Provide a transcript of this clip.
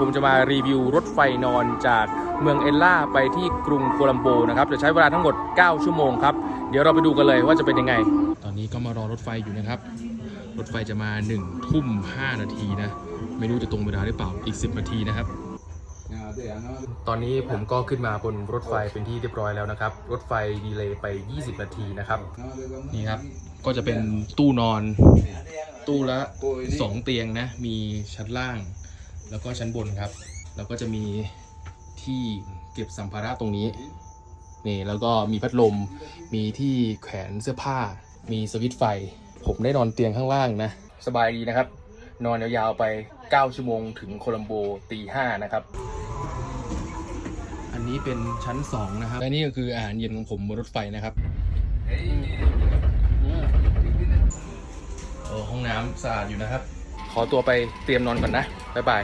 ผมจะมารีวิวรถไฟนอนจากเมืองเอลล่าไปที่กรุงโคลัมโบนะครับจะใช้เวลาทั้งหมด 9 ชั่วโมงครับ เดี๋ยวเราไปดูกันเลยว่าจะเป็นยังไง ตอนนี้ก็มารอรถไฟอยู่นะครับ รถไฟจะมา1ทุ่ม5นาทีนะ ไม่รู้จะตรงเวลาหรือเปล่าอีก 10 นาทีนะครับ ตอนนี้ผมก็ขึ้นมาบนรถไฟเป็นที่เรียบร้อยแล้วนะครับ รถไฟดีเลย์ไป 20 นาทีนะครับนี่ครับก็จะเป็นตู้นอน ตู้ละ 2 เตียงนะมีชั้นล่าง แล้วก็ชั้นบนครับ แล้วก็จะมีที่เก็บสัมภาระตรงนี้นี่แล้วก็มีพัดลมมีที่แขวนเสื้อผ้า มีสวิตช์ไฟ ผมได้นอนเตียงข้างล่างนะ สบายดีนะครับ นอนยาวๆไป 9 ชั่วโมงถึงโคลัมโบตีห้านะครับ อันนี้เป็นชั้น 2 นะครับ และนี่ก็คืออาหารเย็นของผมบนรถไฟนะครับเออห้องน้ำสะอาดอยู่นะครับ ขอตัวไปเตรียมนอนก่อนนะ บ๊ายบาย